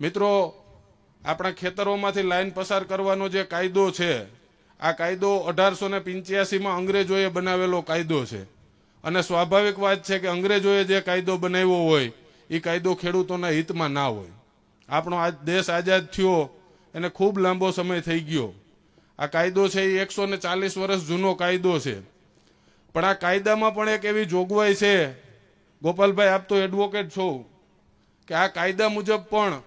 મિત્રો, આપણા ખેતરોમાંથી લાઈન પસાર કરવાનો જે કાયદો છે, આ કાયદો અઢારસો ને પંચ્યાસીમાં અંગ્રેજોએ બનાવેલો કાયદો છે. અને સ્વાભાવિક વાત છે કે અંગ્રેજોએ જે કાયદો બનાવ્યો હોય, એ કાયદો ખેડૂતોના હિતમાં ના હોય. આપણો આ દેશ આઝાદ થયો, એને ખૂબ લાંબો સમય થઈ ગયો. આ કાયદો છે એ એકસો ને ચાલીસ વર્ષ જૂનો કાયદો છે. પણ આ કાયદામાં પણ એક એવી જોગવાઈ છે, ગોપાલભાઈ, આપ તો એડવોકેટ છો, કે આ કાયદા મુજબ પણ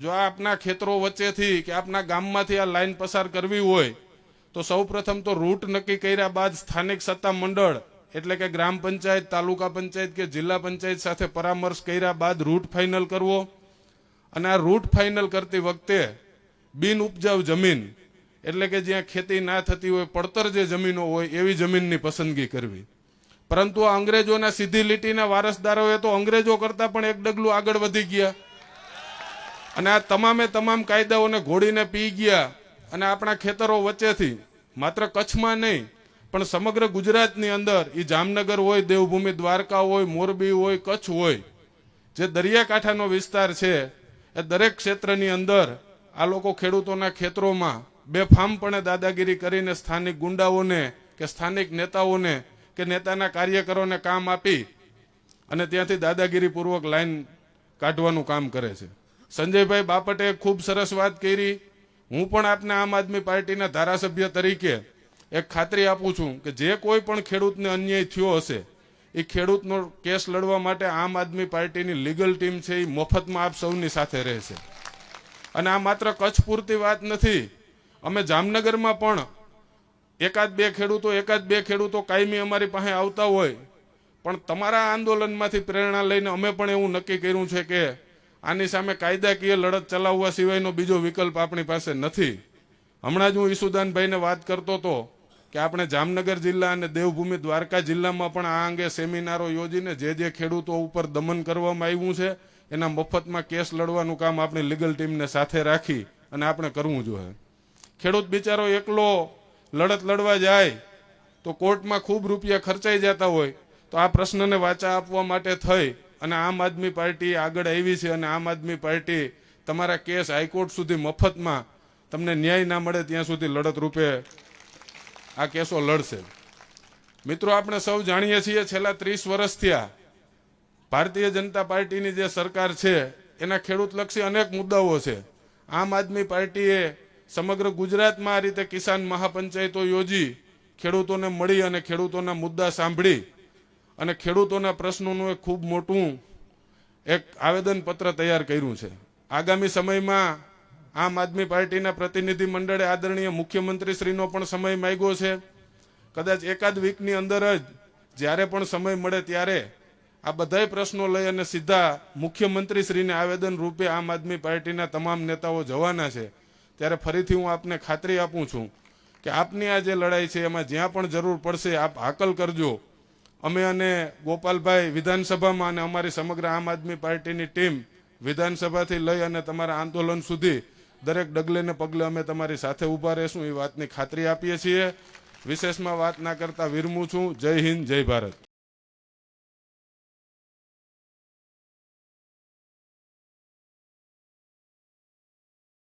જો આપના ખેતરો વચ્ચેથી કે આપના ગામમાંથી આ લાઈન પસાર કરવી હોય, તો સૌપ્રથમ તો રૂટ નક્કી કર્યા બાદ સ્થાનિક સત્તા મંડળ, એટલે કે ગ્રામ પંચાયત, તાલુકા પંચાયત કે જિલ્લા પંચાયત સાથે પરામર્શ કર્યા બાદ રૂટ ફાઇનલ કરવો. અને આ રૂટ ફાઇનલ કરતી વખતે બિન ઉપજાઉ જમીન, એટલે કે જ્યાં ખેતી ના થતી હોય, પડતર જે જમીનો હોય, એવી જમીનની પસંદગી કરવી. પરંતુ અંગ્રેજોના સીધી લીટીના વારસદારોએ તો અંગ્રેજો કરતા પણ એક ડગલું આગળ વધી ગયા. અને આ તમામે તમામ કાયદાઓને ઘોડીને પી ગયા અને આપણા ખેતરો વચ્ચેથી માત્ર કચ્છમાં નહીં, પણ સમગ્ર ગુજરાતની અંદર એ જામનગર હોય, દેવભૂમિ દ્વારકા હોય, મોરબી હોય, કચ્છ હોય, જે દરિયાકાંઠાનો વિસ્તાર છે, એ દરેક ક્ષેત્રની અંદર આ લોકો ખેડૂતોના ખેતરોમાં બેફામપણે દાદાગીરી કરીને સ્થાનિક ગુંડાઓને કે સ્થાનિક નેતાઓને કે નેતાના કાર્યકરોને કામ આપી અને ત્યાંથી દાદાગીરીપૂર્વક લાઈન કાઢવાનું કામ કરે છે. સંજયભાઈ બાપટે ખૂબ સરસ વાત કરી. હું પણ આપને આમ આદમી પાર્ટીના ધારાસભ્ય તરીકે એક ખાતરી આપું છું કે જે કોઈ પણ ખેડૂતને અન્યાય થયો હશે, એ ખેડૂતનો કેસ લડવા માટે આમ આદમી પાર્ટીની લીગલ ટીમ છે એ મફતમાં આપ સૌની સાથે રહેશે. અને આ માત્ર કચ્છ પૂરતી વાત નથી, અમે જામનગરમાં પણ એકાદ બે ખેડૂતો, એકાદ બે ખેડૂતો કાયમી અમારી પાસે આવતા હોય, પણ તમારા આંદોલનમાંથી પ્રેરણા લઈને અમે પણ એવું નક્કી કર્યું છે કે આની સામે કાયદાકીય લડત ચલાવવા સિવાયનો બીજો વિકલ્પ આપણી પાસે નથી. હમણાં જ હું ઈસુદાનભાઈને વાત કરતો હતો કે આપણે જામનગર જિલ્લા અને દેવભૂમિ દ્વારકા જિલ્લામાં પણ આ અંગે સેમિનારો યોજીને જે જે ખેડૂતો ઉપર દમન કરવામાં આવ્યું છે, એના મફતમાં કેસ લડવાનું કામ આપણી લીગલ ટીમને સાથે રાખી અને આપણે કરવું જોઈએ. ખેડૂત બિચારો એકલો લડત લડવા જાય તો કોર્ટમાં ખૂબ રૂપિયા ખર્ચાઈ જતા હોય, તો આ પ્રશ્નને વાચા આપવા માટે થઈ. અને આમ આદમી પાર્ટી આગળ આવી છે અને આમ આદમી પાર્ટી તમારા કેસ હાઈકોર્ટ સુધી મફતમાં તમને ન્યાય ના મળે ત્યાં સુધી લડત રૂપે આ કેસો લડશે. મિત્રો, આપણે સૌ જાણીએ છીએ છેલ્લા ત્રીસ વર્ષ થયા ભારતીય જનતા પાર્ટીની જે સરકાર છે એના ખેડૂતલક્ષી અનેક મુદ્દાઓ છે. આમ આદમી પાર્ટીએ સમગ્ર ગુજરાતમાં આ રીતે કિસાન મહાપંચાયતો યોજી ખેડૂતોને મળી અને ખેડૂતોના મુદ્દા સાંભળી. અને ખેડૂતોના પ્રશ્નોનું એક ખૂબ મોટું એક આવેદનપત્ર તૈયાર કર્યું છે. આગામી સમયમાં આમ આદમી પાર્ટીના પ્રતિનિધિ મંડળે આદરણીય મુખ્યમંત્રીશ્રીનો પણ સમય માગ્યો છે. કદાચ એકાદ વીકની અંદર જ જ્યારે પણ સમય મળે ત્યારે આ બધાય પ્રશ્નો લઈ અને સીધા મુખ્યમંત્રીશ્રીને આવેદન રૂપે આમ આદમી પાર્ટીના તમામ નેતાઓ જવાના છે. ત્યારે ફરીથી હું આપને ખાતરી આપું છું કે આપની આ જે લડાઈ છે એમાં જ્યાં પણ જરૂર પડશે આપ હાકલ કરજો. અમે અને ગોપાલભાઈ વિધાનસભામાં અને અમારી સમગ્ર આમ આદમી પાર્ટીની ટીમ વિધાનસભાથી લઈ અને તમારા આંદોલન સુધી દરેક ડગલે પગલે અમે તમારી સાથે ઊભા રહેશું, એ વાતની ખાતરી આપીએ છીએ. વિશેષમાં વાત ના કરતા વિરમું છું. જય હિન્દ, જય ભારત.